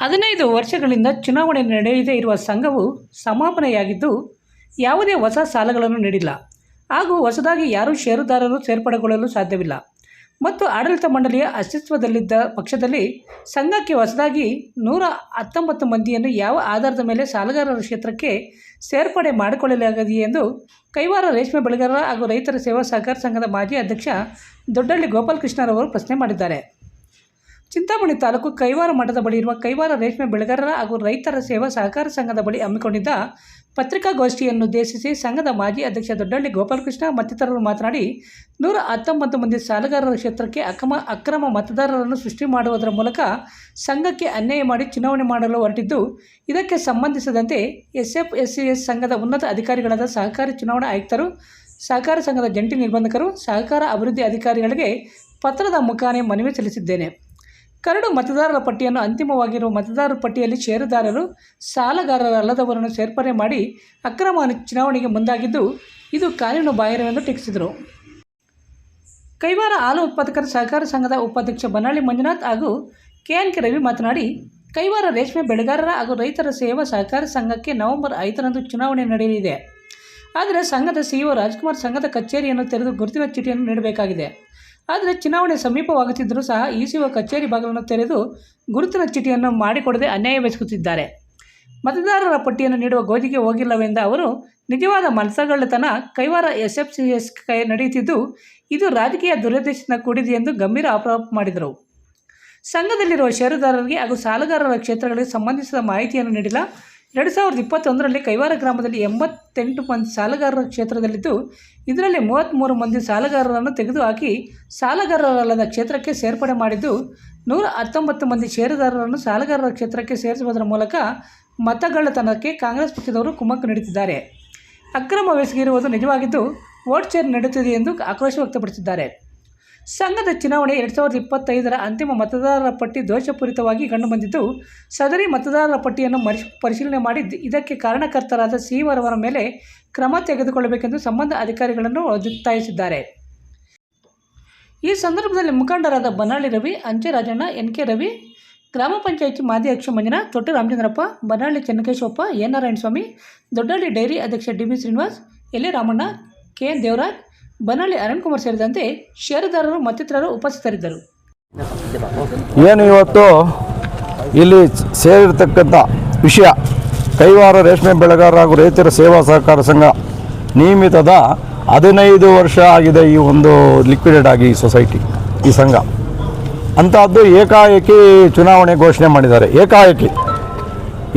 ಹದಿನೈದು ವರ್ಷಗಳಿಂದ ಚುನಾವಣೆ ನಡೆಯದೇ ಇರುವ ಸಂಘವು ಸಮಾಪನೆಯಾಗಿದ್ದು, ಯಾವುದೇ ಹೊಸ ಸಾಲಗಳನ್ನು ನೀಡಿಲ್ಲ. ಹಾಗೂ ಹೊಸದಾಗಿ ಯಾರೂ ಷೇರುದಾರರು ಸೇರ್ಪಡೆಗೊಳ್ಳಲು ಸಾಧ್ಯವಿಲ್ಲ. ಮತ್ತು ಆಡಳಿತ ಮಂಡಳಿಯ ಅಸ್ತಿತ್ವದಲ್ಲಿದ್ದ ಪಕ್ಷದಲ್ಲಿ ಸಂಘಕ್ಕೆ ಹೊಸದಾಗಿ ನೂರ ಹತ್ತೊಂಬತ್ತು ಮಂದಿಯನ್ನು ಯಾವ ಆಧಾರದ ಮೇಲೆ ಸಾಲಗಾರರ ಕ್ಷೇತ್ರಕ್ಕೆ ಸೇರ್ಪಡೆ ಮಾಡಿಕೊಳ್ಳಲಾಗಿದೆ ಎಂದು ಕೈವಾರ ರೇಷ್ಮೆ ಬೆಳೆಗಾರರ ಹಾಗೂ ರೈತರ ಸೇವಾ ಸಹಕಾರ ಸಂಘದ ಮಾಜಿ ಅಧ್ಯಕ್ಷ ದೊಡ್ಡಳ್ಳಿ ಗೋಪಾಲಕೃಷ್ಣರವರು ಪ್ರಶ್ನೆ ಮಾಡಿದ್ದಾರೆ. ಚಿಂತಾಮಣಿ ತಾಲೂಕು ಕೈವಾರ ಮಠದ ಬಳಿ ಇರುವ ಕೈವಾರ ರೇಷ್ಮೆ ಬೆಳೆಗಾರರ ಹಾಗೂ ರೈತರ ಸೇವಾ ಸಹಕಾರ ಸಂಘದ ಬಳಿ ಹಮ್ಮಿಕೊಂಡಿದ್ದ ಪತ್ರಿಕಾಗೋಷ್ಠಿಯನ್ನುದ್ದೇಶಿಸಿ ಸಂಘದ ಮಾಜಿ ಅಧ್ಯಕ್ಷ ದೊಡ್ಡಳ್ಳಿ ಗೋಪಾಲಕೃಷ್ಣ ಮತ್ತಿತರರು ಮಾತನಾಡಿ, ನೂರ ಹತ್ತೊಂಬತ್ತು ಮಂದಿ ಸಾಲಗಾರರ ಕ್ಷೇತ್ರಕ್ಕೆ ಅಕ್ರಮ ಅಕ್ರಮ ಮತದಾರರನ್ನು ಸೃಷ್ಟಿ ಮಾಡುವುದರ ಮೂಲಕ ಸಂಘಕ್ಕೆ ಅನ್ಯಾಯ ಮಾಡಿ ಚುನಾವಣೆ ಮಾಡಲು ಹೊರಟಿದ್ದು, ಇದಕ್ಕೆ ಸಂಬಂಧಿಸಿದಂತೆ ಎಸ್ಎಫ್ ಎಸ್ಸಿಎಸ್ ಸಂಘದ ಉನ್ನತ ಅಧಿಕಾರಿಗಳಾದ ಸಹಕಾರಿ ಚುನಾವಣಾ ಆಯುಕ್ತರು, ಸಹಕಾರ ಸಂಘದ ಜಂಟಿ ನಿರ್ಬಂಧಕರು, ಸಹಕಾರ ಅಭಿವೃದ್ಧಿ ಅಧಿಕಾರಿಗಳಿಗೆ ಪತ್ರದ ಮುಖಾನೆ ಮನವಿ ಸಲ್ಲಿಸಿದ್ದೇನೆ. ಕರಡು ಮತದಾರರ ಪಟ್ಟಿಯನ್ನು ಅಂತಿಮವಾಗಿರುವ ಮತದಾರರ ಪಟ್ಟಿಯಲ್ಲಿ ಷೇರುದಾರರು, ಸಾಲಗಾರರಲ್ಲದವರನ್ನು ಸೇರ್ಪಡೆ ಮಾಡಿ ಅಕ್ರಮ ಚುನಾವಣೆಗೆ ಮುಂದಾಗಿದ್ದು, ಇದು ಕಾನೂನು ಬಾಹಿರವೆಂದು ಟೀಕಿಸಿದರು. ಕೈವಾರ ಹಾಲು ಉತ್ಪಾದಕರ ಸಹಕಾರ ಸಂಘದ ಉಪಾಧ್ಯಕ್ಷ ಬನ್ನಾಳಿ ಮಂಜುನಾಥ್ ಹಾಗೂ ಕೆಎನ್ ಕೆ ರವಿ ಮಾತನಾಡಿ, ಕೈವಾರ ರೇಷ್ಮೆ ಬೆಳೆಗಾರರ ಹಾಗೂ ರೈತರ ಸೇವಾ ಸಹಕಾರ ಸಂಘಕ್ಕೆ ನವೆಂಬರ್ ಐದರಂದು ಚುನಾವಣೆ ನಡೆಯಲಿದೆ. ಆದರೆ ಸಂಘದ ಸಿಇಒ ರಾಜ್ಕುಮಾರ್ ಸಂಘದ ಕಚೇರಿಯನ್ನು ತೆರೆದು ಗುರುತಿನ ಚೀಟಿಯನ್ನು ನೀಡಬೇಕಾಗಿದೆ. ಆದರೆ ಚುನಾವಣೆ ಸಮೀಪವಾಗುತ್ತಿದ್ದರೂ ಸಹ ಇ ಸಿಒ ಕಚೇರಿ ಭಾಗವನ್ನು ತೆರೆದು ಗುರುತಿನ ಚೀಟಿಯನ್ನು ಮಾಡಿಕೊಡದೆ ಅನ್ಯಾಯವೆಸಗುತ್ತಿದ್ದಾರೆ ಮತದಾರರ ಪಟ್ಟಿಯನ್ನು ನೀಡುವ ಗೋಜಿಗೆ ಹೋಗಿಲ್ಲವೆಂದ ಅವರು, ನಿಜವಾದ ಮನಸ್ಸಗಳ್ಳತನ Kaivara S F C S ಕೈ ನಡೆಯುತ್ತಿದ್ದು, ಇದು ರಾಜಕೀಯ ದುರುದ್ದೇಶದಿಂದ ಕೂಡಿದೆ ಎಂದು ಗಂಭೀರ ಆರೋಪ ಮಾಡಿದರು. ಸಂಘದಲ್ಲಿರುವ ಷೇರುದಾರರಿಗೆ ಹಾಗೂ ಸಾಲಗಾರರ ಕ್ಷೇತ್ರಗಳಿಗೆ ಸಂಬಂಧಿಸಿದ ಮಾಹಿತಿಯನ್ನು ನೀಡಿಲ್ಲ. ಎರಡು ಸಾವಿರದ ಇಪ್ಪತ್ತೊಂದರಲ್ಲಿ ಕೈವಾರ ಗ್ರಾಮದಲ್ಲಿ ಎಂಬತ್ತೆಂಟು ಮಂದಿ ಸಾಲಗಾರರ ಕ್ಷೇತ್ರದಲ್ಲಿದ್ದು, ಇದರಲ್ಲಿ ಮೂವತ್ತ್ಮೂರು ಮಂದಿ ಸಾಲಗಾರರನ್ನು ತೆಗೆದುಹಾಕಿ ಸಾಲಗಾರರಲ್ಲದ ಕ್ಷೇತ್ರಕ್ಕೆ ಸೇರ್ಪಡೆ ಮಾಡಿದ್ದು, ನೂರ ಹತ್ತೊಂಬತ್ತು ಮಂದಿ ಷೇರುದಾರರನ್ನು ಸಾಲಗಾರರ ಕ್ಷೇತ್ರಕ್ಕೆ ಸೇರಿಸುವುದರ ಮೂಲಕ ಮತಗಳ್ಳತನಕ್ಕೆ ಕಾಂಗ್ರೆಸ್ ಪಕ್ಷದವರು ಕುಮ್ಮಕ್ಕು ನೀಡುತ್ತಿದ್ದಾರೆ. ಅಕ್ರಮವೆಸಗಿರುವುದು ನಿಜವಾಗಿದ್ದು, ವೋಟ್ ಶೇರ್ ನಡೆಯುತ್ತಿದೆ ಎಂದು ಆಕ್ರೋಶ ವ್ಯಕ್ತಪಡಿಸಿದ್ದಾರೆ. ಸಂಘದ ಚುನಾವಣೆ ಎರಡು ಸಾವಿರದ ಇಪ್ಪತ್ತೈದರ ಅಂತಿಮ ಮತದಾರರ ಪಟ್ಟಿ ದೋಷಪೂರಿತವಾಗಿ ಕಂಡುಬಂದಿದ್ದು ಸದರಿ ಮತದಾರರ ಪಟ್ಟಿಯನ್ನು ಮರಿ ಪರಿಶೀಲನೆ ಮಾಡಿ ಇದಕ್ಕೆ ಕಾರಣಕರ್ತರಾದ ಸಿವರವರ ಮೇಲೆ ಕ್ರಮ ತೆಗೆದುಕೊಳ್ಳಬೇಕೆಂದು ಸಂಬಂಧ ಅಧಿಕಾರಿಗಳನ್ನು ಒತ್ತಾಯಿಸಿದ್ದಾರೆ. ಈ ಸಂದರ್ಭದಲ್ಲಿ ಮುಖಂಡರಾದ ಬನ್ನಾಳಿ ರವಿ ಅಂಚೆ ರಾಜಣ್ಣ ಎನ್ ಕೆ ರವಿ, ಗ್ರಾಮ ಪಂಚಾಯಿತಿ ಮಾಜಿ ಅಧ್ಯಕ್ಷ ಮಂಜುನಾಥ್, ತೊಟ್ಟು ರಾಮಚಂದ್ರಪ್ಪ ಬನ್ನಾಳಿ ಚೆನ್ನಕೇಶವಪ್ಪ ಎನ್ ನಾರಾಯಣಸ್ವಾಮಿ ದೊಡ್ಡಳ್ಳಿ ಡೈರಿ ಅಧ್ಯಕ್ಷ ಡಿ ಬಿ ಶ್ರೀನಿವಾಸ್ ಎಲೆ ರಾಮಣ್ಣ ಕೆ ಎನ್ ದೇವರಾಜ್ ಬನ್ನಾಳಿ ಅರುಣ್ಕುಮಾರ್ ಸೇರಿದಂತೆ ಷೇರುದಾರರು ಮತ್ತಿತರರು ಉಪಸ್ಥಿತರಿದ್ದರು. ಏನು ಇವತ್ತು ಇಲ್ಲಿ ಸೇರಿರ್ತಕ್ಕಂಥ ವಿಷಯ, ಕೈವಾರ ರೇಷ್ಮೆ ಬೆಳೆಗಾರ ಹಾಗೂ ರೈತರ ಸೇವಾ ಸಹಕಾರ ಸಂಘ ನಿಯಮಿತದ ಹದಿನೈದು ವರ್ಷ ಆಗಿದೆ ಈ ಒಂದು ಲಿಕ್ವಿಡೇಟ್ ಆಗಿ ಈ ಸೊಸೈಟಿ ಈ ಸಂಘ. ಅಂಥದ್ದು ಏಕಾಏಕಿ ಚುನಾವಣೆ ಘೋಷಣೆ ಮಾಡಿದ್ದಾರೆ. ಏಕಾಏಕಿ.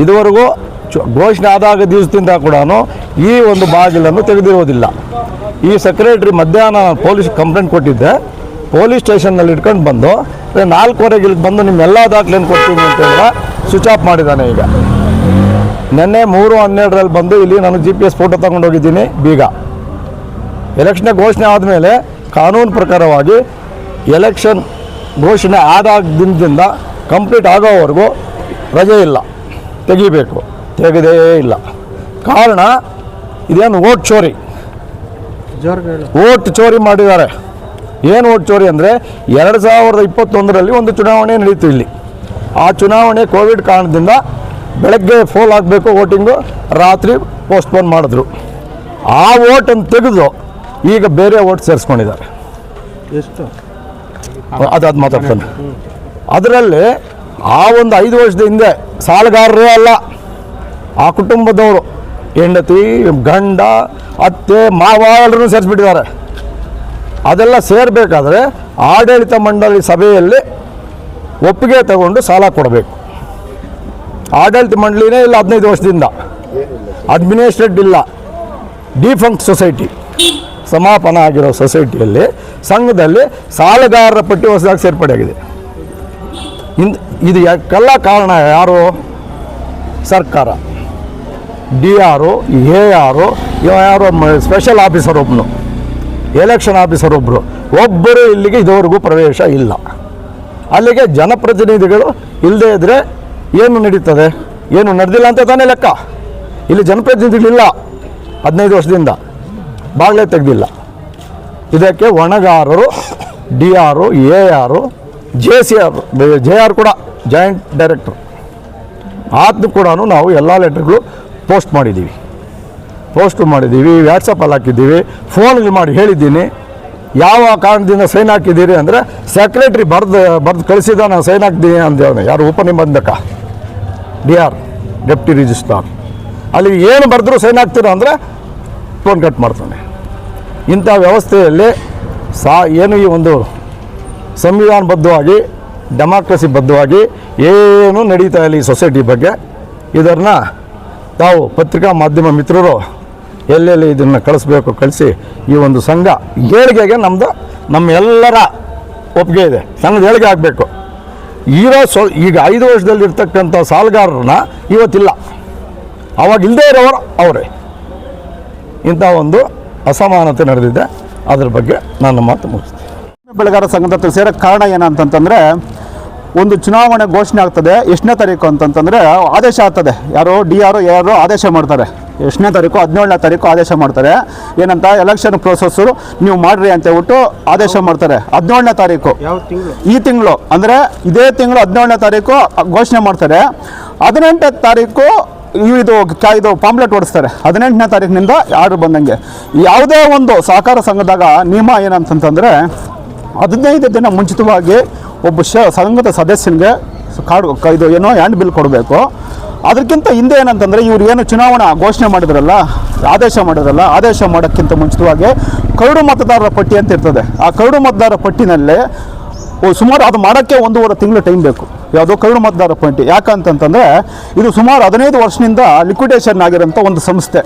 ಇದುವರೆಗೂ ಘೋಷಣೆ ಆದಾಗ ದಿವಸದಿಂದ ಕೂಡ ಈ ಒಂದು ಬಾಗಿಲನ್ನು ತೆಗೆದಿರುವುದಿಲ್ಲ. ಈ ಸೆಕ್ರೆಟ್ರಿ ಮಧ್ಯಾಹ್ನ ಪೊಲೀಸ್ ಕಂಪ್ಲೇಂಟ್ ಕೊಟ್ಟಿದ್ದೆ. ಪೊಲೀಸ್ ಸ್ಟೇಷನ್ನಲ್ಲಿ ಇಟ್ಕೊಂಡು ಬಂದು ನಾಲ್ಕುವರೆಗೆ ಇಲ್ಲಿ ಬಂದು ನಿಮ್ಮೆಲ್ಲ ದಾಖಲೆಯನ್ನು ಕೊಡ್ತೀನಿ ಅಂತ ಹೇಳಿದ್ರೆ ಸ್ವಿಚ್ ಆಫ್ ಮಾಡಿದ್ದಾನೆ ಈಗ. ನಿನ್ನೆ ಮೂರು ಹನ್ನೆರಡರಲ್ಲಿ ಬಂದು ಇಲ್ಲಿ ನಾನು ಜಿ ಪಿ ಎಸ್ ಫೋಟೋ ತೊಗೊಂಡೋಗಿದ್ದೀನಿ ಬೀಗ. ಎಲೆಕ್ಷನ್ ಘೋಷಣೆ ಆದಮೇಲೆ ಕಾನೂನು ಪ್ರಕಾರವಾಗಿ ಎಲೆಕ್ಷನ್ ಘೋಷಣೆ ಆದಾಗ ದಿನದಿಂದ ಕಂಪ್ಲೀಟ್ ಆಗೋವರೆಗೂ ರಜೆ ಇಲ್ಲ. ತೆಗಿಬೇಕು. ತೆಗೆದೇ ಇಲ್ಲ. ಕಾರಣ, ಇದೇನು ಓಟ್ ಚೋರಿ. ಓಟ್ ಚೋರಿ ಮಾಡಿದ್ದಾರೆ. ಏನು ಓಟ್ ಚೋರಿ ಅಂದರೆ ಎರಡು ಸಾವಿರದ ಇಪ್ಪತ್ತೊಂದರಲ್ಲಿ ಒಂದು ಚುನಾವಣೆ ನಡೀತು ಇಲ್ಲಿ. ಆ ಚುನಾವಣೆ ಕೋವಿಡ್ ಕಾರಣದಿಂದ ಬೆಳಗ್ಗೆ ಫೋಲ್ ಆಗಬೇಕು ವೋಟಿಂಗು ರಾತ್ರಿ ಪೋಸ್ಟ್ಪೋನ್ ಮಾಡಿದ್ರು. ಆ ಓಟನ್ನು ತೆಗೆದು ಈಗ ಬೇರೆ ಓಟ್ ಸೇರಿಸ್ಕೊಂಡಿದ್ದಾರೆ. ಎಷ್ಟು? ಅದಾದ ಮಾತಾಡ್ತಾನೆ. ಅದರಲ್ಲಿ ಆ ಒಂದು ಐದು ವರ್ಷದ ಹಿಂದೆ ಸಾಲಗಾರರೇ ಅಲ್ಲ ಆ ಕುಟುಂಬದವರು ಹೆಂಡತಿ, ಗಂಡ, ಅತ್ತೆ, ಮಾವ ಎಲ್ಲರೂ ಸೇರಿಸ್ಬಿಟ್ಟಿದ್ದಾರೆ. ಅದೆಲ್ಲ ಸೇರಬೇಕಾದ್ರೆ ಆಡಳಿತ ಮಂಡಳಿ ಸಭೆಯಲ್ಲಿ ಒಪ್ಪಿಗೆ ತಗೊಂಡು ಸಾಲ ಕೊಡಬೇಕು. ಆಡಳಿತ ಮಂಡಳಿನೇ ಇಲ್ಲ ಹದಿನೈದು ವರ್ಷದಿಂದ. ಅಡ್ಮಿನಿಸ್ಟ್ರೇಟ್ ಇಲ್ಲ. ಡಿಫಂಕ್ಟ್ ಸೊಸೈಟಿ ಸಮಾಪನ ಆಗಿರೋ ಸೊಸೈಟಿಯಲ್ಲಿ ಸಂಘದಲ್ಲಿ ಸಾಲಗಾರರ ಪಟ್ಟಿ ಹೊಸದಾಗಿ ಸೇರ್ಪಡೆಯಾಗಿದೆ ಇಂದು ಇದು ಯಾಕೆಲ್ಲ ಕಾರಣ ಯಾರು? ಸರ್ಕಾರ. ಡಿ ಆರು ಎ ಆರು ಯಾರು ಸ್ಪೆಷಲ್ ಆಫೀಸರ್ ಒಬ್ಬನು ಎಲೆಕ್ಷನ್ ಆಫೀಸರ್ ಒಬ್ಬರು ಒಬ್ಬರು ಇಲ್ಲಿಗೆ ಇದುವರೆಗೂ ಪ್ರವೇಶ ಇಲ್ಲ. ಅಲ್ಲಿಗೆ ಜನಪ್ರತಿನಿಧಿಗಳು ಇಲ್ಲದೇ ಇದ್ದರೆ ಏನು ನಡೀತದೆ? ಏನು ನಡೆದಿಲ್ಲ ಅಂತ ತಾನೇ ಲೆಕ್ಕ. ಇಲ್ಲಿ ಜನಪ್ರತಿನಿಧಿಗಳಿಲ್ಲ ಹದಿನೈದು ವರ್ಷದಿಂದ. ಬಾಗಿಲೇ ತೆಗೆದಿಲ್ಲ. ಇದಕ್ಕೆ ಒಣಗಾರರು, D R A R J C R, J R ಕೂಡ ಜಾಯಿಂಟ್ ಡೈರೆಕ್ಟರ್ ಆತನು ಕೂಡ ನಾವು ಎಲ್ಲ ಲೆಟ್ರ್ಗಳು ಪೋಸ್ಟ್ ಮಾಡಿದ್ದೀವಿ. ಪೋಸ್ಟ್ ಮಾಡಿದ್ದೀವಿ ವ್ಯಾಟ್ಸಪ್ಪಲ್ಲಿ ಹಾಕಿದ್ದೀವಿ ಫೋನಲ್ಲಿ ಮಾಡಿ ಹೇಳಿದ್ದೀನಿ. ಯಾವ ಕಾರಣದಿಂದ ಸೈನ್ ಹಾಕಿದ್ದೀರಿ ಅಂದರೆ ಸೆಕ್ರೆಟ್ರಿ ಬರೆದು ಬರೆದು ಕಳಿಸಿದ ನಾನು ಸೈನ್ ಹಾಕಿದ್ದೀನಿ ಅಂದೇವನು ಯಾರು ಉಪನಿಬಂಧಕ ಡಿ ಆರ್ ಡೆಪ್ಟಿ ರಿಜಿಸ್ಟ್ರಾರ್. ಅಲ್ಲಿ ಏನು ಬರೆದ್ರು ಸೈನ್ ಹಾಕ್ತೀರೋ ಅಂದರೆ ಫೋನ್ ಕಟ್ ಮಾಡ್ತಾನೆ. ಇಂಥ ವ್ಯವಸ್ಥೆಯಲ್ಲಿ ಸಾ, ಏನು ಈ ಒಂದು ಸಂವಿಧಾನಬದ್ಧವಾಗಿ ಡೆಮಾಕ್ರಸಿ ಬದ್ಧವಾಗಿ ಏನೂ ನಡೀತಾ ಇಲ್ಲ ಈ ಸೊಸೈಟಿ ಬಗ್ಗೆ. ಇದನ್ನು ತಾವು ಪತ್ರಿಕಾ ಮಾಧ್ಯಮ ಮಿತ್ರರು ಎಲ್ಲೆಲ್ಲಿ ಇದನ್ನು ಕಳಿಸ್ಬೇಕು ಕಳಿಸಿ ಈ ಒಂದು ಸಂಘ ಏಳಿಗೆಗೆ ನಮ್ಮದು ನಮ್ಮೆಲ್ಲರ ಒಪ್ಪಿಗೆ ಇದೆ. ಸಂಘದ ಏಳಿಗೆ ಆಗಬೇಕು. ಇರೋ ಸೊ, ಈಗ ಐದು ವರ್ಷದಲ್ಲಿರ್ತಕ್ಕಂಥ ಸಾಲಗಾರರನ್ನ ಇವತ್ತಿಲ್ಲ. ಅವಾಗ ಇಲ್ಲದೇ ಇರೋರು ಅವರೇ. ಇಂಥ ಒಂದು ಅಸಮಾನತೆ ನಡೆದಿದೆ. ಅದ್ರ ಬಗ್ಗೆ ನನ್ನ ಮಾತು ಮುಗಿಸ್ತೀನಿ. ಬೆಳೆಗಾರ ಸಂಘದ ಸೇರಕ್ಕೆ ಕಾರಣ ಏನಂತಂತಂದರೆ ಒಂದು ಚುನಾವಣೆ ಘೋಷಣೆ ಆಗ್ತದೆ ಎಷ್ಟನೇ ತಾರೀಕು ಅಂತಂತಂದರೆ ಆದೇಶ ಆಗ್ತದೆ. ಯಾರೋ ಡಿ ಆರ್ ಯಾರೋ ಆದೇಶ ಮಾಡ್ತಾರೆ. ಎಷ್ಟನೇ ತಾರೀಕು ಹದಿನೇಳನೇ ತಾರೀಕು ಆದೇಶ ಮಾಡ್ತಾರೆ. ಏನಂತ ಎಲೆಕ್ಷನ್ ಪ್ರೋಸೆಸ್ಸು ನೀವು ಮಾಡ್ರಿ ಅಂತ ಹೇಳ್ಬಿಟ್ಟು ಆದೇಶ ಮಾಡ್ತಾರೆ. ಹದಿನೇಳನೇ ತಾರೀಕು. ಈ ತಿಂಗಳು. ಅಂದರೆ ಇದೇ ತಿಂಗಳು ಹದಿನೇಳನೇ ತಾರೀಕು ಘೋಷಣೆ ಮಾಡ್ತಾರೆ. ಹದಿನೆಂಟನೇ ತಾರೀಕು ಇದು ಇದು ಪಾಂಪ್ಲೆಟ್ ಓಡಿಸ್ತಾರೆ. ಹದಿನೆಂಟನೇ ತಾರೀಕಿನಿಂದ ಯಾರು ಬಂದಂಗೆ. ಯಾವುದೇ ಒಂದು ಸಹಕಾರ ಸಂಘದಾಗ ನಿಯಮ ಏನಂತಂತಂದರೆ ಹದಿನೈದು ದಿನ ಮುಂಚಿತವಾಗಿ ಒಬ್ಬ ಶ, ಸಂಘದ ಸದಸ್ಯನಿಗೆ ಕಾರ್ಡ್ ಇದು ಏನೋ ಹ್ಯಾಂಡ್ ಬಿಲ್ ಕೊಡಬೇಕು. ಅದಕ್ಕಿಂತ ಹಿಂದೆ ಏನಂತಂದರೆ ಇವ್ರು ಏನು ಚುನಾವಣಾ ಘೋಷಣೆ ಮಾಡಿದ್ರಲ್ಲ, ಆದೇಶ ಮಾಡಿದ್ರಲ್ಲ, ಆದೇಶ ಮಾಡೋಕ್ಕಿಂತ ಮುಂಚಿತವಾಗಿ ಕರಡು ಮತದಾರರ ಪಟ್ಟಿ ಅಂತ ಇರ್ತದೆ. ಆ ಕರಡು ಮತದಾರರ ಪಟ್ಟಿನಲ್ಲಿ ಸುಮಾರು ಅದು ಮಾಡೋಕ್ಕೆ ಒಂದೂವರೆ ತಿಂಗಳು ಟೈಮ್ ಬೇಕು. ಯಾವುದೋ ಕರಡು ಮತದಾರ ಪಟ್ಟಿ. ಯಾಕಂತಂತಂದರೆ ಇದು ಸುಮಾರು ಹದಿನೈದು ವರ್ಷದಿಂದ ಲಿಕ್ವಿಡೇಷನ್ ಆಗಿರೋಂಥ ಒಂದು ಸಂಸ್ಥೆ.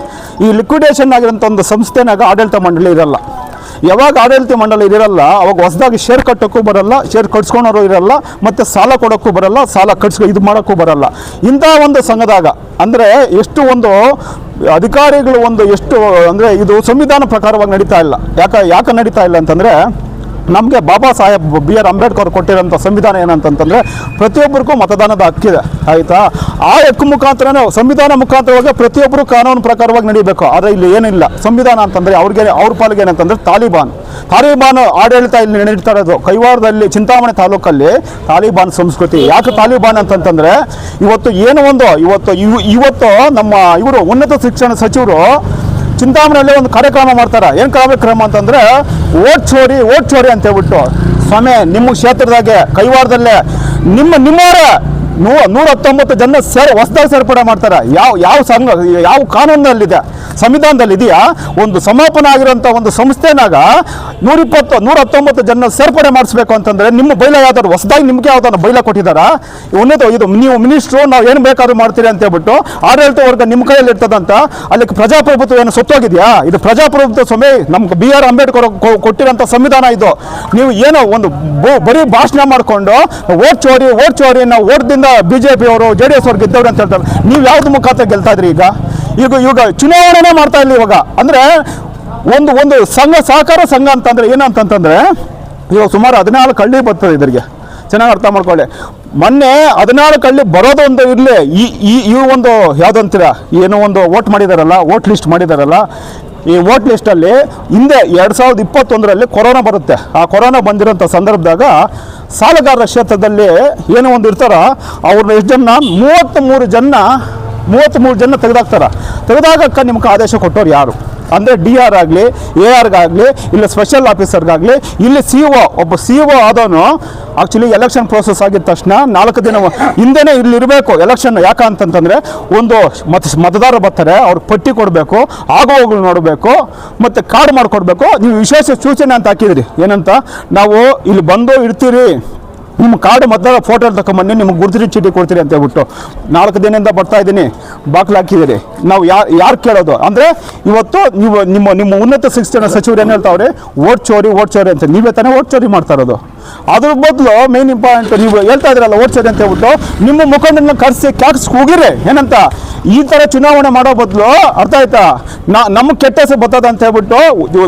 ಈ ಲಿಕ್ವಿಡೇಷನ್ ಆಗಿರೋಂಥ ಒಂದು ಸಂಸ್ಥೆನಾಗ ಆಡಳಿತ ಮಂಡಳಿ ಇರಲ್ಲ. ಯಾವಾಗ ಆಡಳಿತ ಮಂಡಳಿ ಇರಲ್ಲ ಅವಾಗ ಹೊಸದಾಗಿ ಶೇರ್ ಕಟ್ಟೋಕ್ಕೂ ಬರಲ್ಲ ಶೇರ್ ಕಟ್ಸ್ಕೊಳೋರು ಇರಲ್ಲ, ಮತ್ತು ಸಾಲ ಕೊಡೋಕ್ಕೂ ಬರಲ್ಲ, ಸಾಲ ಕಟ್ಸ್ಕೊ ಇದು ಮಾಡೋಕ್ಕೂ ಬರಲ್ಲ. ಇಂಥ ಒಂದು ಸಂಘದಾಗ, ಅಂದರೆ ಎಷ್ಟು ಒಂದು ಅಧಿಕಾರಿಗಳು ಒಂದು ಎಷ್ಟು, ಅಂದರೆ ಇದು ಸಂವಿಧಾನ ಪ್ರಕಾರವಾಗಿ ನಡೀತಾ ಇಲ್ಲ. ಯಾಕೆ ಯಾಕೆ ನಡೀತಾ ಇಲ್ಲ ಅಂತಂದರೆ ನಮಗೆ ಬಾಬಾ ಸಾಹೇಬ್ ಬಿ ಆರ್ ಅಂಬೇಡ್ಕರ್ ಕೊಟ್ಟಿರೋಂಥ ಸಂವಿಧಾನ ಏನಂತಂತಂದರೆ ಪ್ರತಿಯೊಬ್ಬರಿಗೂ ಮತದಾನದ ಹಕ್ಕಿದೆ. ಆಯಿತಾ? ಆ ಹಕ್ಕು ಮುಖಾಂತರನೇ ಸಂವಿಧಾನ ಮುಖಾಂತರವಾಗಿ ಪ್ರತಿಯೊಬ್ಬರು ಕಾನೂನು ಪ್ರಕಾರವಾಗಿ ನಡೀಬೇಕು. ಆದರೆ ಇಲ್ಲಿ ಏನಿಲ್ಲ. ಸಂವಿಧಾನ ಅಂತಂದರೆ ಅವ್ರಿಗೆ ಅವ್ರ ಪಾಲಿಗೆ ಏನಂತಂದರೆ ತಾಲಿಬಾನ್. ತಾಲಿಬಾನ್ ಆಡಳಿತ ಇಲ್ಲಿ ನಡೀತಾ ಇರೋದು. ಕೈವಾರದಲ್ಲಿ ಚಿಂತಾಮಣಿ ತಾಲೂಕಲ್ಲಿ ತಾಲಿಬಾನ್ ಸಂಸ್ಕೃತಿ. ಯಾಕೆ ತಾಲಿಬಾನ್ ಅಂತಂತಂದರೆ ಇವತ್ತು ಏನು ಒಂದು, ಇವತ್ತು ಇವ್ ಇವತ್ತು ನಮ್ಮ ಇವರು ಉನ್ನತ ಶಿಕ್ಷಣ ಸಚಿವರು ಚಿಂತಾಮಣಿಯಲ್ಲಿ ಒಂದು ಕಾರ್ಯಕ್ರಮ ಮಾಡ್ತಾರೆ. ಏನು ಕಾರ್ಯಕ್ರಮ ಅಂತಂದ್ರೆ ಓಟ್ ಚೋರಿ ಓಟ್ ಚೋರಿ ಅಂತ ಹೇಳ್ಬಿಟ್ಟು. ಸ್ವಾಮಿ, ನಿಮ್ಮ ಕ್ಷೇತ್ರದಾಗೆ ಕೈವಾರದಲ್ಲೇ ನಿಮ್ಮ ನಿಮ್ಮವರೇ ನೂ ನೂರ ಹತ್ತೊಂಬತ್ತು ಜನ ಸೇರ್, ಹೊಸದಾಗಿ ಸೇರ್ಪಡೆ ಮಾಡ್ತಾರೆ. ಯಾವ ಯಾವ ಸಂಘ, ಯಾವ ಕಾನೂನಿನಲ್ಲಿದೆ ಸಂವಿಧಾನದಲ್ಲಿ ಇದೆಯಾ ಒಂದು ಸಮಾಪನ ಆಗಿರೋಂಥ ಒಂದು ಸಂಸ್ಥೆನಾಗ ನೂರಿಪ್ಪತ್ತು ನೂರ ಹತ್ತೊಂಬತ್ತು ಜನ ಸೇರ್ಪಡೆ ಮಾಡಿಸ್ಬೇಕು ಅಂತಂದ್ರೆ ನಿಮ್ಮ ಬೈಲ ಯಾವ್ದಾದ್ರು ಹೊಸದಾಗಿ ನಿಮಗೆ ಯಾವ್ದಾದ್ರು ಬೈಲ ಕೊಟ್ಟಿದ್ದಾರಾ? ಉನ್ನತ ಇದು ನೀವು ಮಿನಿಸ್ಟ್ರು, ನಾವು ಏನು ಬೇಕಾದ್ರೂ ಮಾಡ್ತೀರಿ ಅಂತ ಹೇಳ್ಬಿಟ್ಟು ಆಡಳಿತ ವರ್ಗ ನಿಮ್ಮ ಕೈಯಲ್ಲಿ ಇರ್ತದಂತ ಅಲ್ಲಿ ಪ್ರಜಾಪ್ರಭುತ್ವ ಏನು ಸೊತ್ತೋಗಿದೆಯಾ? ಇದು ಪ್ರಜಾಪ್ರಭುತ್ವ ಸಮಯ ನಮ್ಗೆ ಬಿ ಆರ್ ಅಂಬೇಡ್ಕರ್ ಕೊಟ್ಟಿರೋಂಥ ಸಂವಿಧಾನ ಇದು. ನೀವು ಏನೋ ಒಂದು ಬರೀ ಭಾಷಣ ಮಾಡಿಕೊಂಡು, ಓಟ್ ಚೋರಿ ಓಟ್ ಚೋರಿ ನಾವು ಓಟ್ದಿಂದ ಬಿ ಜೆ ಪಿಯವರು ಜೆ ಡಿ ಎಸ್ ಅವ್ರು ಗೆದ್ದವ್ರು ಅಂತ ಹೇಳ್ತಾರೆ. ನೀವು ಯಾವ್ದು ಮುಖಾಂತರ ಗೆಲ್ತಾ ಇದ್ರಿ ಈಗ? ಈಗ ಈಗ ಚುನಾವಣೆನೇ ಮಾಡ್ತಾ ಇಲ್ಲ ಇವಾಗ. ಅಂದರೆ ಒಂದು ಒಂದು ಸಂಘ, ಸಹಕಾರ ಸಂಘ ಅಂತಂದ್ರೆ ಏನಂತಂದ್ರೆ ಇವಾಗ ಸುಮಾರು ಹದಿನಾಲ್ಕು ಹಳ್ಳಿ ಬರ್ತದೆ ಇದ್ರಿಗೆ. ಚೆನ್ನಾಗಿ ಅರ್ಥ ಮಾಡ್ಕೊಳ್ಳಿ. ಮೊನ್ನೆ ಹದಿನಾಲ್ಕು ಹಳ್ಳಿ ಬರೋದೊಂದು ಇರಲಿ. ಈ ಈ ಒಂದು ಯಾವುದಂತೀರ ಏನೋ ಒಂದು ವೋಟ್ ಮಾಡಿದಾರಲ್ಲ ವೋಟ್ ಲಿಸ್ಟ್ ಮಾಡಿದಾರಲ್ಲ. ಈ ವೋಟ್ ಲಿಸ್ಟಲ್ಲಿ ಹಿಂದೆ ಎರಡು ಸಾವಿರದ ಇಪ್ಪತ್ತೊಂದರಲ್ಲಿ ಕೊರೋನಾ ಬರುತ್ತೆ. ಆ ಕೊರೋನಾ ಬಂದಿರೋಂಥ ಸಂದರ್ಭದಾಗ ಸಾಲಗಾರರ ಕ್ಷೇತ್ರದಲ್ಲಿ ಏನೋ ಒಂದು ಇರ್ತಾರ, ಅವ್ರನ್ನ ಎಷ್ಟು ಜನ ಮೂವತ್ತ್ಮೂರು ಜನ ಮೂವತ್ತ್ಮೂರು ಜನ ತೆಗೆದಾಕ್ತಾರೆ. ತೆಗೆದಾಗಕ್ಕೆ ನಿಮ್ಗೆ ಆದೇಶ ಕೊಟ್ಟವ್ರು ಯಾರು? ಅಂದರೆ ಡಿ ಆರ್ ಆಗಲಿ ಎ ಆರ್ಗಾಗಲಿ ಇಲ್ಲ ಸ್ಪೆಷಲ್ ಆಫೀಸರ್ಗಾಗಲಿ ಇಲ್ಲಿ ಸಿ ಒ ಒಬ್ಬ ಸಿ ಒ ಆದವನು ಆ್ಯಕ್ಚುಲಿ ಎಲೆಕ್ಷನ್ ಪ್ರೋಸೆಸ್ ಆಗಿದ ತಕ್ಷಣ ನಾಲ್ಕು ದಿನ ಹಿಂದೆನೇ ಇಲ್ಲಿ ಇರಬೇಕು ಎಲೆಕ್ಷನ್ ಯಾಕಂತಂತಂದರೆ ಒಂದು ಮತ ಮತದಾರರು ಬರ್ತಾರೆ, ಅವ್ರಿಗೆ ಪಟ್ಟಿ ಕೊಡಬೇಕು ಆಗುವಗಳು ನೋಡಬೇಕು, ಮತ್ತು ಕಾರ್ಡ್ ಮಾಡಿಕೊಡ್ಬೇಕು. ನೀವು ವಿಶೇಷ ಸೂಚನೆ ಅಂತ ಹಾಕಿದಿರಿ. ಏನಂತ? ನಾವು ಇಲ್ಲಿ ಬಂದು ಇಡ್ತೀರಿ ನಿಮ್ಮ ಕಾರ್ಡ್ ಮೊದಲ ಫೋಟೋ ತಗೊಂಬನ್ನಿ ನಿಮ್ಗೆ ಗುರುತಿನ ಚೀಟಿ ಕೊಡ್ತೀರಿ ಅಂತ ಹೇಳ್ಬಿಟ್ಟು. ನಾಲ್ಕು ದಿನದಿಂದ ಬರ್ತಾ ಇದ್ದೀನಿ. ಬಾಕ್ಲು ಹಾಕಿದ್ದೀರಿ. ನಾವು ಯಾರು ಯಾರು ಕೇಳೋದು? ಅಂದರೆ ಇವತ್ತು ನೀವು ನಿಮ್ಮ ನಿಮ್ಮ ಉನ್ನತ ಶಿಕ್ಷಣ ಸಚಿವರು ಏನು ಹೇಳ್ತಾವ್ರೆ? ಓಟ್ ಚೋರಿ ಓಟ್ ಚೋರಿ ಅಂತ. ನೀವೇ ತಾನೇ ಓಟ್ ಚೋರಿ ಮಾಡ್ತಾ ಇರೋದು. ಅದ್ರ ಬದಲು ಮೇನ್ ಇಂಪಾರ್ಟೆಂಟ್ ನೀವು ಹೇಳ್ತಾ ಇದ್ರಲ್ಲ ಓಟ್ ಚೋರಿ ಅಂತ ಹೇಳ್ಬಿಟ್ಟು ನಿಮ್ಮ ಮುಖಂಡನ ಕರೆಸಿ ಕ್ಯಾಕ್ಸ್ ಹೋಗಿರಿ ಏನಂತ? ಈ ಥರ ಚುನಾವಣೆ ಮಾಡೋ ಬದಲು ಅರ್ಥ ಆಯ್ತಾ? ನಾ, ನಮ್ಮ ಕೆಟ್ಟ ಬರ್ತದ ಅಂತ ಹೇಳ್ಬಿಟ್ಟು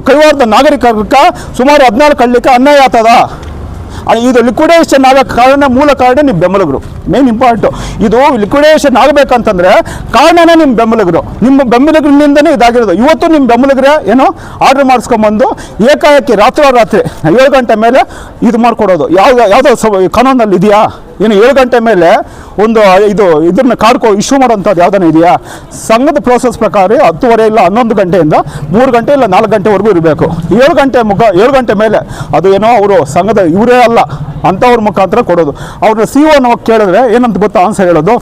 ಕೈವಾರದ ನಾಗರಿಕರಿಗೆ ಸುಮಾರು ಹದಿನಾಲ್ಕು ಹಳ್ಳಿಗೆ ಅನ್ಯಾಯ ಆಗ್ತದ. ಇದು ಲಿಕ್ವಿಡೇಷನ್ ಆಗೋ ಕಾರಣ ಮೂಲ ಕಾರಣ ನಿಮ್ಮ ಬೆಂಬಲಿಗರು. ಮೇನ್ ಇಂಪಾರ್ಟು ಇದು ಲಿಕ್ವಿಡೇಷನ್ ಆಗಬೇಕಂತಂದ್ರೆ ಕಾರಣನೇ ನಿಮ್ಮ ಬೆಂಬಲಿಗರು. ನಿಮ್ಮ ಬೆಂಬಲಿಗರಿಂದನೇ ಇದಾಗಿರೋದು. ಇವತ್ತು ನಿಮ್ಮ ಬೆಂಬಲಿಗರೇ ಏನೋ ಆರ್ಡರ್ ಮಾಡಿಸ್ಕೊಂಬಂದು ಏಕಾಏಕಿ ರಾತ್ರೋರಾತ್ರಿ ಏಳು ಗಂಟೆ ಮೇಲೆ ಇದು ಮಾಡಿಕೊಡೋದು. ಯಾವ ಯಾವುದೋ ಕಾನೂನಲ್ಲಿ ಇದೆಯಾ? ಏನು ಏಳು ಗಂಟೆ ಮೇಲೆ ಒಂದು, ಇದು, ಇದನ್ನ ಕಾರ್ಡ್ ಇಶ್ಯೂ ಮಾಡೋಂಥದ್ದು ಯಾವ್ದಾನ ಇದೆಯಾ? ಸಂಘದ ಪ್ರೋಸೆಸ್ ಪ್ರಕಾರ ಹತ್ತುವರೆ ಇಲ್ಲ ಹನ್ನೊಂದು ಗಂಟೆಯಿಂದ ಮೂರು ಗಂಟೆ ಇಲ್ಲ ನಾಲ್ಕು ಗಂಟೆವರೆಗೂ ಇರಬೇಕು. ಏಳು ಗಂಟೆ ಮುಖ ಏಳು ಗಂಟೆ ಮೇಲೆ ಅದು ಏನೋ ಅವರು ಸಂಘದ ಇವರೇ ಅಲ್ಲ, ಅಂಥವ್ರ ಮುಖಾಂತರ ಕೊಡೋದು. ಅವ್ರನ್ನ ಸಿ ಒ ನಾವು ಕೇಳಿದ್ರೆ ಏನಂತ ಗೊತ್ತಾ? ಆನ್ಸರ್ ಹೇಳೋದು.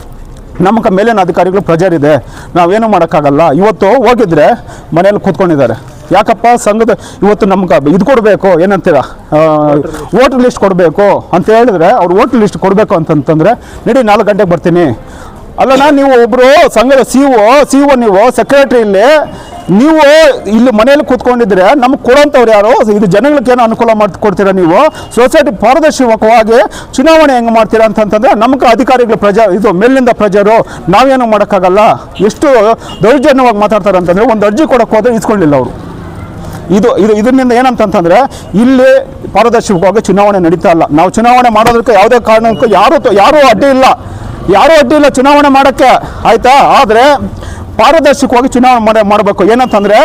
ನಮ್ಮ ಮೇಲಿನ ಅಧಿಕಾರಿಗಳು ಪ್ರೆಜರ್ ಇದೆ ನಾವೇನು ಮಾಡೋಕ್ಕಾಗಲ್ಲ. ಇವತ್ತು ಹೋಗಿದ್ರೆ ಮನೇಲಿ ಕೂತ್ಕೊಂಡಿದ್ದಾರೆ. ಯಾಕಪ್ಪ ಸಂಘದ ಇವತ್ತು ನಮ್ಗೆ ಇದು ಕೊಡಬೇಕು, ಏನಂತೀರ? ವೋಟರ್ ಲಿಸ್ಟ್ ಕೊಡಬೇಕು ಅಂತ ಹೇಳಿದ್ರೆ ಅವ್ರು ವೋಟ್ ಲಿಸ್ಟ್ ಕೊಡಬೇಕು ಅಂತಂತಂದ್ರೆ ನಡಿ ನಾಲ್ಕು ಗಂಟೆಗೆ ಬರ್ತೀನಿ. ಅಲ್ಲಣ್ಣ, ನೀವು ಒಬ್ಬರು ಸಂಘದ ಸಿ ಒ ಸಿ ಒ ನೀವು ಸೆಕ್ರೆಟ್ರಿ ಇಲ್ಲಿ ನೀವು ಇಲ್ಲಿ ಮನೆಯಲ್ಲಿ ಕೂತ್ಕೊಂಡಿದ್ರೆ ನಮ್ಗೆ ಕೊಡೋಂಥವ್ರು ಯಾರು? ಇದು ಜನಗಳಿಗೆ ಏನೋ ಅನುಕೂಲ ಮಾಡಿಕೊಡ್ತೀರಾ ನೀವು? ಸೊಸೈಟಿ ಪಾರದರ್ಶಕವಾಗಿ ಚುನಾವಣೆ ಹೆಂಗೆ ಮಾಡ್ತೀರಾ ಅಂತಂತಂದರೆ ನಮ್ಗೆ ಅಧಿಕಾರಿಗಳು ಪ್ರಜಾ, ಇದು ಮೇಲಿನಿಂದ ಪ್ರಜರು, ನಾವೇನು ಮಾಡೋಕ್ಕಾಗಲ್ಲ. ಎಷ್ಟು ದೌರ್ಜನ್ಯವಾಗಿ ಮಾತಾಡ್ತಾರೆ ಅಂತಂದರೆ ಒಂದು ಅರ್ಜಿ ಕೊಡೋಕ್ಕೆ ಹೋದ್ರೆ ಇಸ್ಕೊಳ್ಳಿಲ್ಲ ಅವರು. ಇದು ಇದು, ಇದರಿಂದ ಏನಂತಂತಂದರೆ ಇಲ್ಲಿ ಪಾರದರ್ಶಕವಾಗಿ ಚುನಾವಣೆ ನಡೀತಾ ಇಲ್ಲ. ನಾವು ಚುನಾವಣೆ ಮಾಡೋದಕ್ಕೆ ಯಾವುದೇ ಕಾರಣಕ್ಕೂ ಯಾರು ಯಾರೂ ಅಡ್ಡಿ ಇಲ್ಲ. ಯಾರೂ ಅಡ್ಡಿ ಇಲ್ಲ ಚುನಾವಣೆ ಮಾಡೋಕ್ಕೆ. ಆಯಿತಾ? ಆದರೆ ಪಾರದರ್ಶಕವಾಗಿ ಚುನಾವಣೆ ಮಾಡಬೇಕು. ಏನಂತಂದ್ರೆ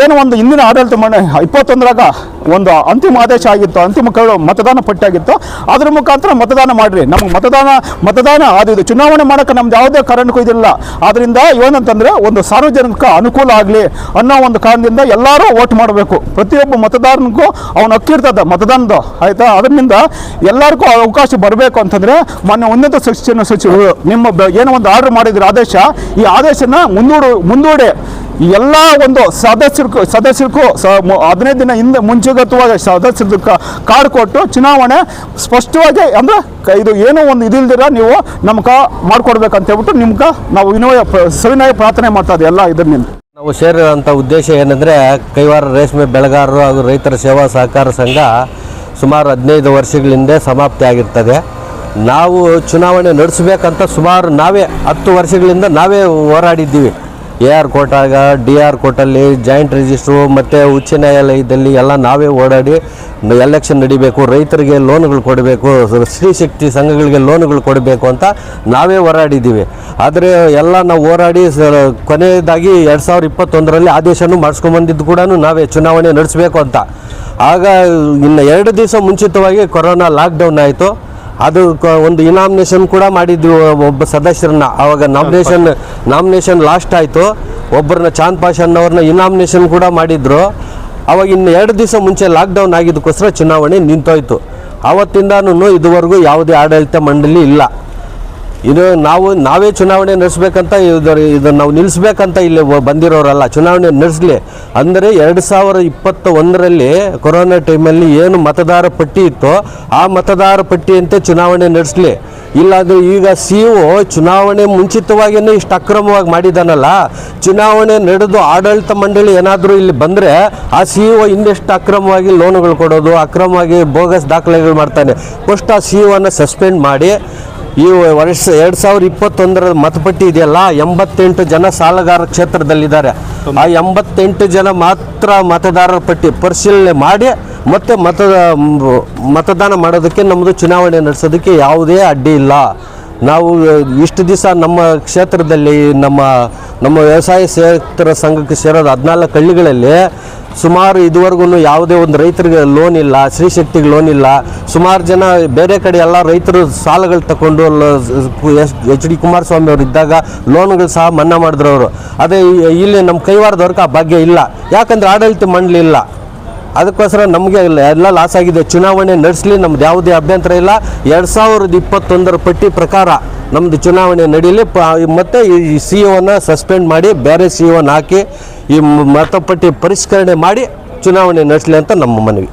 ಏನು ಒಂದು ಹಿಂದಿನ ಆಡಳಿತ ಮಂಡ ಇಪ್ಪತ್ತೊಂದರಾಗ ಒಂದು ಅಂತಿಮ ಆದೇಶ ಆಗಿತ್ತು, ಅಂತಿಮ ಮತದಾನ ಪಟ್ಟಿ ಆಗಿತ್ತು. ಅದರ ಮುಖಾಂತರ ಮತದಾನ ಮಾಡ್ರಿ. ನಮ್ಗೆ ಮತದಾನ ಮತದಾನ ಅದು ಇದು ಚುನಾವಣೆ ಮಾಡೋಕ್ಕೆ ನಮ್ದು ಯಾವುದೇ ಕಾರಣಕ್ಕೂ ಇದಿಲ್ಲ. ಆದ್ದರಿಂದ ಏನಂತಂದ್ರೆ ಒಂದು ಸಾರ್ವಜನಿಕ ಅನುಕೂಲ ಆಗಲಿ ಅನ್ನೋ ಒಂದು ಕಾರಣದಿಂದ ಎಲ್ಲರೂ ಓಟ್ ಮಾಡಬೇಕು. ಪ್ರತಿಯೊಬ್ಬ ಮತದಾರನಿಗೂ ಅವನ ಹಕ್ಕಿರ್ತದೆ ಮತದಾನದ, ಆಯ್ತಾ? ಅದರಿಂದ ಎಲ್ಲರಿಗೂ ಅವಕಾಶ ಬರಬೇಕು ಅಂತಂದ್ರೆ ಮೊನ್ನೆ ಉನ್ನತ ಶಿಕ್ಷಣ ಸಚಿವರು ನಿಮ್ಮ ಏನೋ ಒಂದು ಆರ್ಡರ್ ಮಾಡಿದ್ರೆ ಆದೇಶ, ಈ ಆದೇಶನ ಮುಂದೂಡು ಮುಂದೂಡಿ. ಎಲ್ಲ ಒಂದು ಸದಸ್ಯರಿಗೂ ಸದಸ್ಯರಿಗೂ ಸ ಹದಿನೈದು ದಿನ ಹಿಂದೆ ಮುಂಚೆಗತವಾಗಿ ಸದಸ್ಯರದ ಕಾರ್ಡ್ ಕೊಟ್ಟು ಚುನಾವಣೆ ಸ್ಪಷ್ಟವಾಗಿ ಅಂದ್ರೆ ಇದು ಏನೋ ಒಂದು ಇದಿಲ್ದಿರ ನೀವು ನಮ್ಗೆ ಮಾಡ್ಕೊಡ್ಬೇಕಂತ ಹೇಳ್ಬಿಟ್ಟು ನಿಮ್ಗೆ ನಾವು ವಿನಯ ಸವಿನಯ ಪ್ರಾರ್ಥನೆ ಮಾಡ್ತಾ ಇದೆ ಎಲ್ಲ ಇದರಿಂದ ನಾವು ಸೇರಿರುವಂಥ ಉದ್ದೇಶ ಏನಂದರೆ ಕೈವಾರ ರೇಷ್ಮೆ ಬೆಳೆಗಾರರು ಹಾಗೂ ರೈತರ ಸೇವಾ ಸಹಕಾರ ಸಂಘ ಸುಮಾರು ಹದಿನೈದು ವರ್ಷಗಳಿಂದ ಸಮಾಪ್ತಿ ಆಗಿರ್ತದೆ. ನಾವು ಚುನಾವಣೆ ನಡೆಸಬೇಕಂತ ಸುಮಾರು ನಾವೇ ಹತ್ತು ವರ್ಷಗಳಿಂದ ನಾವೇ ಹೋರಾಡಿದ್ದೀವಿ. ಎ ಆರ್ ಕೋರ್ಟಾಗ ಡಿ ಆರ್ ಕೋರ್ಟಲ್ಲಿ ಜಾಯಿಂಟ್ ರಿಜಿಸ್ಟ್ರು ಮತ್ತು ಉಚ್ಚ ನ್ಯಾಯಾಲಯದಲ್ಲಿ ಎಲ್ಲ ನಾವೇ ಓಡಾಡಿ ಎಲೆಕ್ಷನ್ ನಡಿಬೇಕು, ರೈತರಿಗೆ ಲೋನ್ಗಳು ಕೊಡಬೇಕು ಸ್ತ್ರೀ ಶಕ್ತಿ ಸಂಘಗಳಿಗೆ ಲೋನ್ಗಳು ಕೊಡಬೇಕು ಅಂತ ನಾವೇ ಹೋರಾಡಿದ್ದೀವಿ. ಆದರೆ ಎಲ್ಲ ನಾವು ಹೋರಾಡಿ ಕೊನೆಯದಾಗಿ ಎರಡು ಸಾವಿರದ ಇಪ್ಪತ್ತೊಂದರಲ್ಲಿ ಆದೇಶನೂ ಮಾಡಿಸ್ಕೊಂಬಂದಿದ್ದು ಕೂಡ ನಾವೇ ಚುನಾವಣೆ ನಡೆಸಬೇಕು ಅಂತ. ಆಗ ಇನ್ನು ಎರಡು ದಿವಸ ಮುಂಚಿತವಾಗಿ ಕೊರೋನಾ ಲಾಕ್ಡೌನ್ ಆಯಿತು. ಅದು ಒಂದು ಇನಾಮಿನೇಷನ್ ಕೂಡ ಮಾಡಿದ್ವಿ ಒಬ್ಬ ಸದಸ್ಯರನ್ನ. ಆವಾಗ ನಾಮಿನೇಷನ್ ನಾಮಿನೇಷನ್ ಲಾಸ್ಟ್ ಆಯಿತು. ಒಬ್ಬರನ್ನ ಚಾಂದ್ ಪಾಷನ್ ಅವ್ರನ್ನ ಇನಾಮಿನೇಷನ್ ಕೂಡ ಮಾಡಿದ್ರು. ಅವಾಗ ಇನ್ನು ಎರಡು ದಿವಸ ಮುಂಚೆ ಲಾಕ್ಡೌನ್ ಆಗಿದ್ದಕ್ಕೋಸ್ಕರ ಚುನಾವಣೆ ನಿಂತೋಯ್ತು. ಆವತ್ತಿಂದನೂ ಇದುವರೆಗೂ ಯಾವುದೇ ಆಡಳಿತ ಮಂಡಳಿ ಇಲ್ಲ. ಇದು ನಾವು, ನಾವೇ ಚುನಾವಣೆ ನಡೆಸ್ಬೇಕಂತ ಇದನ್ನು ನಾವು ನಿಲ್ಲಿಸ್ಬೇಕಂತ ಇಲ್ಲಿ ಬಂದಿರೋರಲ್ಲ, ಚುನಾವಣೆ ನಡೆಸಲಿ. ಅಂದರೆ ಎರಡು ಸಾವಿರ ಇಪ್ಪತ್ತ ಒಂದರಲ್ಲಿ ಕೊರೋನಾ ಟೈಮಲ್ಲಿ ಏನು ಮತದಾರ ಪಟ್ಟಿ ಇತ್ತೋ ಆ ಮತದಾರ ಪಟ್ಟಿಯಂತೆ ಚುನಾವಣೆ ನಡೆಸಲಿ. ಇಲ್ಲಾಂದರೆ ಈಗ ಸಿ ಒ ಚುನಾವಣೆ ಮುಂಚಿತವಾಗಿಯೇ ಇಷ್ಟು ಅಕ್ರಮವಾಗಿ ಮಾಡಿದಾನಲ್ಲ ಚುನಾವಣೆ ನಡೆದು ಆಡಳಿತ ಮಂಡಳಿ ಏನಾದರೂ ಇಲ್ಲಿ ಬಂದರೆ ಆ ಸಿ ಒ ಇನ್ನೆಷ್ಟು ಅಕ್ರಮವಾಗಿ ಲೋನುಗಳು ಕೊಡೋದು, ಅಕ್ರಮವಾಗಿ ಬೋಗಸ್ ದಾಖಲೆಗಳು ಮಾಡ್ತಾನೆ. ಫಸ್ಟ್ ಆ ಸಿ ಒನ ಸಸ್ಪೆಂಡ್ ಮಾಡಿ ಈ ವರ್ಷ ಎರಡು ಸಾವಿರದ ಇಪ್ಪತ್ತೊಂದರ ಮತಪಟ್ಟಿ ಇದೆಯಲ್ಲ, ಎಂಬತ್ತೆಂಟು ಜನ ಸಾಲಗಾರ ಕ್ಷೇತ್ರದಲ್ಲಿದ್ದಾರೆ. ಆ ಎಂಬತ್ತೆಂಟು ಜನ ಮಾತ್ರ ಮತದಾರರ ಪಟ್ಟಿ ಪರಿಶೀಲನೆ ಮಾಡಿ ಮತ್ತೆ ಮತ ಮತದಾನ ಮಾಡೋದಕ್ಕೆ ನಮ್ಮದು ಚುನಾವಣೆ ನಡೆಸೋದಕ್ಕೆ ಯಾವುದೇ ಅಡ್ಡಿ ಇಲ್ಲ. ನಾವು ಇಷ್ಟು ದಿವಸ ನಮ್ಮ ಕ್ಷೇತ್ರದಲ್ಲಿ ನಮ್ಮ ನಮ್ಮ ವ್ಯವಸಾಯ ಕ್ಷೇತ್ರ ಸಂಘಕ್ಕೆ ಸೇರೋದು ಹದಿನಾಲ್ಕು ಹಳ್ಳಿಗಳಲ್ಲಿ ಸುಮಾರು ಇದುವರೆಗೂ ಯಾವುದೇ ಒಂದು ರೈತರಿಗೆ ಲೋನ್ ಇಲ್ಲ ಸ್ತ್ರೀಶಕ್ತಿಗೆ ಲೋನ್ ಇಲ್ಲ. ಸುಮಾರು ಜನ ಬೇರೆ ಕಡೆ ಎಲ್ಲ ರೈತರು ಸಾಲಗಳು ತಗೊಂಡು ಎಚ್ ಡಿ ಕುಮಾರಸ್ವಾಮಿ ಅವರು ಇದ್ದಾಗ ಲೋನ್ಗಳು ಸಹ ಮನ್ನಾ ಮಾಡಿದ್ರು ಅವರು. ಅದೇ ಇಲ್ಲಿ ನಮ್ಮ ಕೈವಾರದವ್ರಿಗೆ ಆ ಭಾಗ್ಯ ಇಲ್ಲ. ಯಾಕಂದರೆ ಆಡಳಿತ ಮಂಡಳಿ ಇಲ್ಲ. ಅದಕ್ಕೋಸ್ಕರ ನಮಗೆ ಎಲ್ಲ ಲಾಸ್ ಆಗಿದೆ. ಚುನಾವಣೆ ನಡೆಸಲಿ, ನಮ್ದು ಯಾವುದೇ ಅಭ್ಯಂತರ ಇಲ್ಲ. ಎರಡು ಸಾವಿರದ ಇಪ್ಪತ್ತೊಂದರ ಪಟ್ಟಿ ಪ್ರಕಾರ ನಮ್ಮದು ಚುನಾವಣೆ ನಡೀಲಿ. ಪ ಮತ್ತು ಈ ಸಿ ಒನ ಸಸ್ಪೆಂಡ್ ಮಾಡಿ, ಬೇರೆ ಸಿ ಒನ ಹಾಕಿ, ಈ ಮತಪಟ್ಟಿ ಪರಿಷ್ಕರಣೆ ಮಾಡಿ ಚುನಾವಣೆ ನಡೆಸಲಿ ಅಂತ ನಮ್ಮ ಮನವಿ.